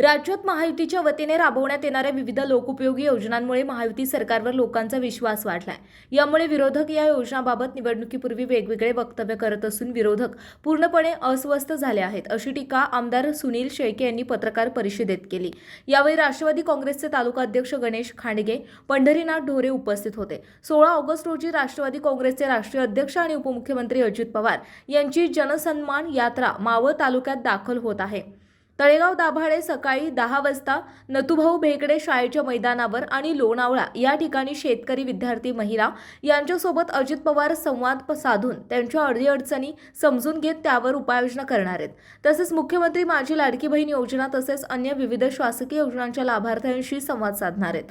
राज्यात महायुतीच्या वतीने राबवण्यात येणाऱ्या विविध लोकोपयोगी योजनांमुळे महायुती सरकारवर लोकांचा विश्वास वाढलाय. यामुळे विरोधक या योजनाबाबत निवडणुकीपूर्वी वेगवेगळे वक्तव्य करत असून विरोधक पूर्णपणे अस्वस्थ झाले आहेत अशी टीका आमदार सुनील शेळके यांनी पत्रकार परिषदेत केली. यावेळी राष्ट्रवादी काँग्रेसचे तालुका अध्यक्ष गणेश खांडगे पंढरीनाथ ढोरे उपस्थित होते. सोळा ऑगस्ट रोजी राष्ट्रवादी काँग्रेसचे राष्ट्रीय अध्यक्ष आणि उपमुख्यमंत्री अजित पवार यांची जनसन्मान यात्रा मावळ तालुक्यात दाखल होत आहे. तळेगाव दाभाडे सकाळी दहा वाजता नतुभाऊ भेकडे शाळेच्या मैदानावर आणि लोणावळा या ठिकाणी शेतकरी विद्यार्थी महिला यांच्यासोबत अजित पवार संवाद साधून त्यांच्या अडीअडचणी समजून घेत त्यावर उपाययोजना करणार आहेत. तसेच मुख्यमंत्री माझी लाडकी बहीण योजना तसेच अन्य विविध शासकीय योजनांच्या लाभार्थ्यांशी संवाद साधणार आहेत.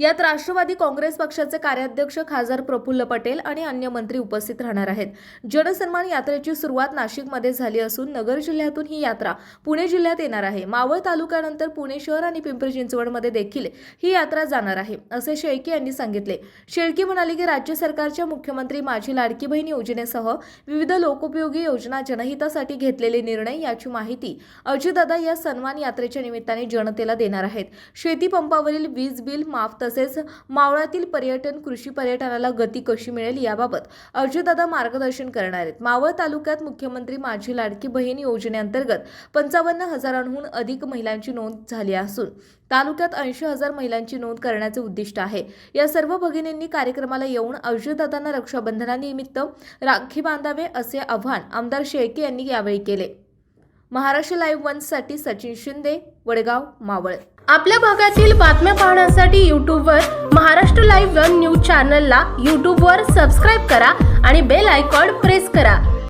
यात राष्ट्रवादी काँग्रेस पक्षाचे कार्याध्यक्ष खासदार प्रफुल्ल पटेल आणि अन्य मंत्री उपस्थित राहणार आहेत. जनसन्मान यात्रेची सुरुवात नाशिकमध्ये झाली असून नगर जिल्ह्यातून ही यात्रा पुणे जिल्ह्यात येणार आहे. मावळ तालुक्यानंतर पुणे शहर आणि पिंपरी चिंचवडमध्ये देखील ही यात्रा जाणार आहे असे शेळके यांनी सांगितले. शेळके म्हणाले की राज्य सरकारच्या मुख्यमंत्री माझी लाडकी बहीण योजनेसह विविध लोकोपयोगी योजना जनहितासाठी घेतलेले निर्णय याची माहिती अजितदादा या सन्मान यात्रेच्या निमित्ताने जनतेला देणार आहेत. शेती पंपावरील वीज बिल माफ तसेच मावळातील पर्यटन कृषी पर्यटनाला गती कशी मिळेल याबाबत अजितदादा मार्गदर्शन करणार आहेत. मावळ तालुक्यात मुख्यमंत्री माझी लाडकी बहीण योजनेअंतर्गत पंचावन्न हजारांहून अधिक महिलांची नोंद झाली असून तालुक्यात ऐंशी हजार महिलांची नोंद करण्याचे उद्दिष्ट आहे. या सर्व भगिनींनी कार्यक्रमाला येऊन अजितदादांना रक्षाबंधनानिमित्त राखी बांधावे असे आव्हान आमदार शेळके यांनी यावेळी केले. महाराष्ट्र लाईव्ह वनसाठी सचिन शिंदे वडगाव मावळ. आपल्या भागातील बातम्या पाहण्यासाठी यूट्यूबवर महाराष्ट्र लाईव्ह वन न्यूज चॅनलला यूट्यूबवर सबस्क्राईब करा आणि बेल आयकॉन प्रेस करा.